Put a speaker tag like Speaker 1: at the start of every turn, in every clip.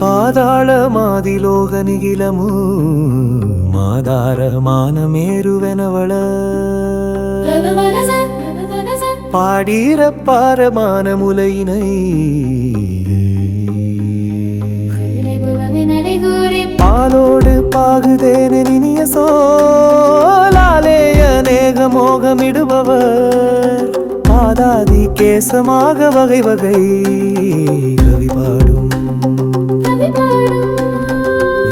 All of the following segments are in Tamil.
Speaker 1: பாதாள மாதிலோக நிகிலமு மாதாரமான மேருவெனவள பாடீரப்பாரமான முலையினை பாலோடு பாகுதேன இனிய சோலாலேய நேக மோகமிடுபவர் பாதாதி கேசமாக வகை வகை கவி பாடும்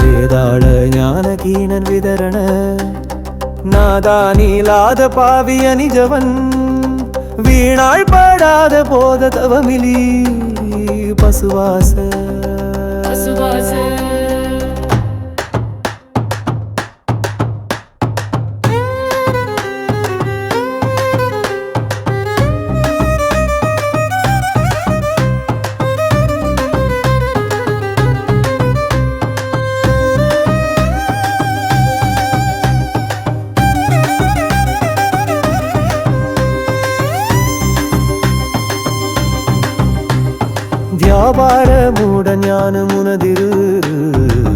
Speaker 1: வேதாள ஞான கீணன் விதரண நாதா நீலாத பாவிய நிஜவன் வீணாள் பாடாத போத தவமிலி பசுவாச வியாபார மூட ஞான முனதிரு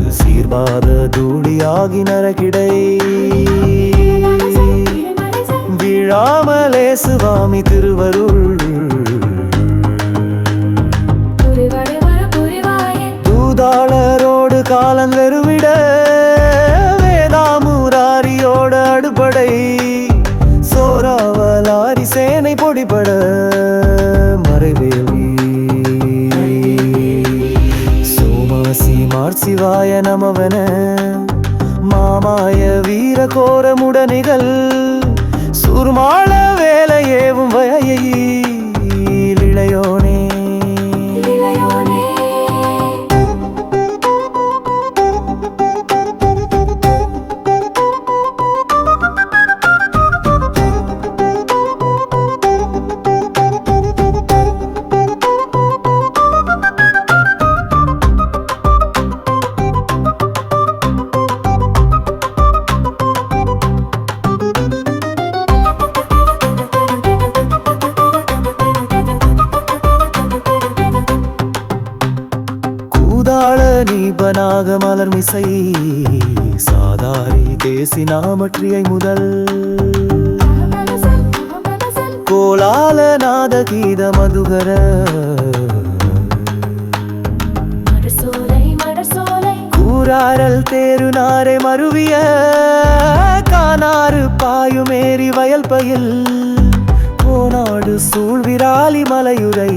Speaker 1: சீர்பாத தூளியாகி நரகிடை. விழாமலே சுவாமி திருவருள். தூதாளரோடு காலம் வெறுவிட. வேதாமுராரியோட அடுபடை. சோராவலாரி சேனை பொடிபட. மறைவேலி சோமாசி மார்சிவாய நமவன. மாமாய வீர கோரமுடனிகள் சுர்மாள வேலையேவும் வயையில் நீபனாக மலர் மிசை. சாதாரி தேசி நாமற்றியை முதல். கோலால நாத கீத மதுகர. கூறாரல் தேரு நாரை மருவிய. கானாறு பாயுமேறி வயல் பயில். கோநாடு சூழ்விராலி மலையுரை